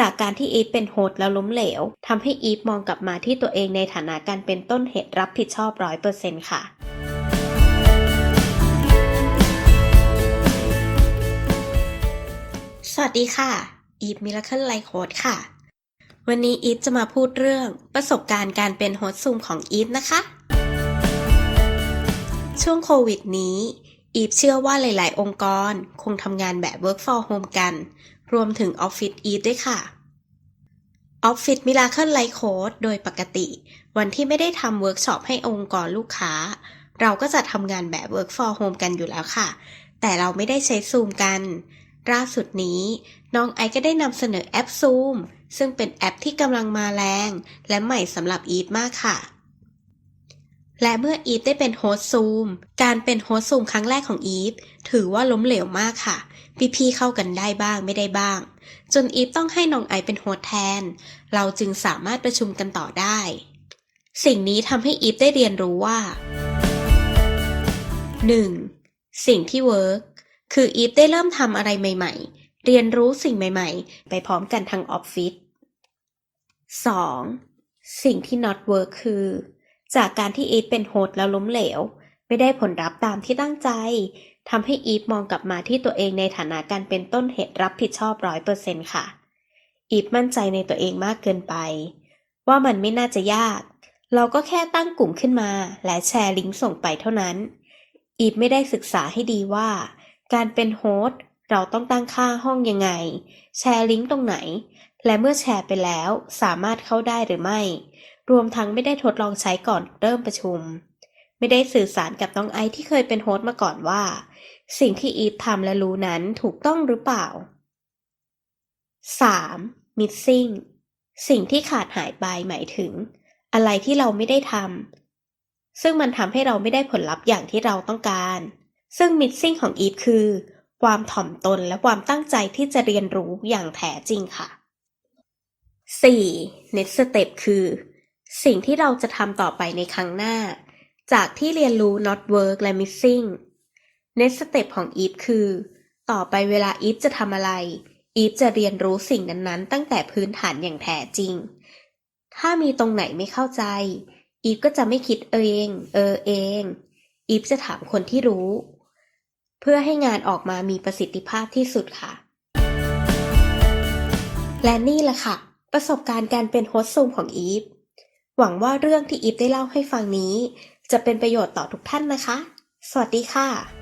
จากการที่อีฟเป็นโฮสต์แล้วล้มเหลวทำให้อีฟมองกลับมาที่ตัวเองในฐานะการเป็นต้นเหตุรับผิดชอบร้อยเปอร์เซ็นต์ค่ะสวัสดีค่ะ อีฟมิราเคิลไลโคดค่ะ วันนี้อีฟจะมาพูดเรื่องประสบการณ์การเป็นโฮสต์ซูมของอีฟนะคะ ช่วงโควิดนี้ อีฟเชื่อว่าหลาย ๆ องค์กรคงทำงานแบบ Work for Home กัน รวมถึงออฟฟิศอีฟด้วยค่ะออฟฟิศมิราเคิลไลโคดโดยปกติ วันที่ไม่ได้ทำเวิร์กช็อปให้องค์กรลูกค้า เราก็จะทำงานแบบ Work for Home กันอยู่แล้วค่ะ แต่เราไม่ได้ใช้ซูมกัน ล่าสุดนี้ น้องไอก็ได้นำเสนอแอป Zoom ซึ่งเป็นแอปที่กำลังมาแรง และใหม่สำหรับอีฟมากค่ะ และเมื่ออีฟได้เป็นโฮสต์ซูม การเป็นโฮสต์ซูมครั้งแรกของอีฟถือว่าล้มเหลวมากค่ะ พี่ๆเข้ากันได้บ้างไม่ได้บ้าง จนอีฟต้องให้น้องไอเป็นโฮสต์แทน เราจึงสามารถประชุมกันต่อได้ สิ่งนี้ทำให้อีฟได้เรียนรู้ว่า 1. สิ่งที่เวิร์กคืออีฟได้เริ่มทำอะไรใหม่ๆ เรียนรู้สิ่งใหม่ๆ ไปพร้อมกันทั้งออฟฟิศ 2. สิ่งที่ not work คือ จากการที่อีฟเป็นโฮสแล้วล้มเหลว ไม่ได้ผลลัพธ์ตามที่ตั้งใจทำให้อีฟมองกลับมาที่ตัวเองในฐานะการเป็นต้นเหตุรับผิดชอบร้อยเปอร์เซ็นต์ค่ะ อีฟมั่นใจในตัวเองมากเกินไป ว่ามันไม่น่าจะยาก เราก็แค่ตั้งกลุ่มขึ้นมา และแชร์ลิงก์ส่งไปเท่านั้น อีฟไม่ได้ศึกษาให้ดีว่า การเป็นโฮสเราต้องตั้งค่าห้องยังไง แชร์ลิงก์ตรงไหน และเมื่อแชร์ไปแล้วสามารถเข้าได้หรือไม่ รวมทั้งไม่ได้ทดลองใช้ก่อนเริ่มประชุม ไม่ได้สื่อสารกับน้องไอที่เคยเป็นโฮสต์มาก่อนว่า สิ่งที่อีฟทำและรู้นั้นถูกต้องหรือเปล่า 3. missing สิ่งที่ขาดหายไปหมายถึง อะไรที่เราไม่ได้ทำซึ่งมันทำให้เราไม่ได้ผลลัพธ์อย่างที่เราต้องการ ซึ่ง missing ของอีฟคือ ความถ่อมตนและความตั้งใจที่จะเรียนรู้อย่างแท้จริงค่ะ 4. next step คือ สิ่งที่เราจะทำต่อไปในครั้งหน้า จากที่เรียนรู้ not work และ missing next step ของอีฟคือ ต่อไปเวลาอีฟจะทำอะไรอีฟจะเรียนรู้สิ่งนั้นๆ ตั้งแต่พื้นฐานอย่างแท้จริง ถ้ามีตรงไหนไม่เข้าใจอีฟก็จะไม่คิดเอง เออเองอีฟจะถามคนที่รู้ เพื่อให้งานออกมามีประสิทธิภาพที่สุดค่ะ และนี่แหละค่ะ ประสบการณ์การเป็นโฮสต์ซูมของอีฟ หวังว่าเรื่องที่อีฟได้เล่าให้ฟังนี้ จะเป็นประโยชน์ต่อทุกท่านนะคะ สวัสดีค่ะ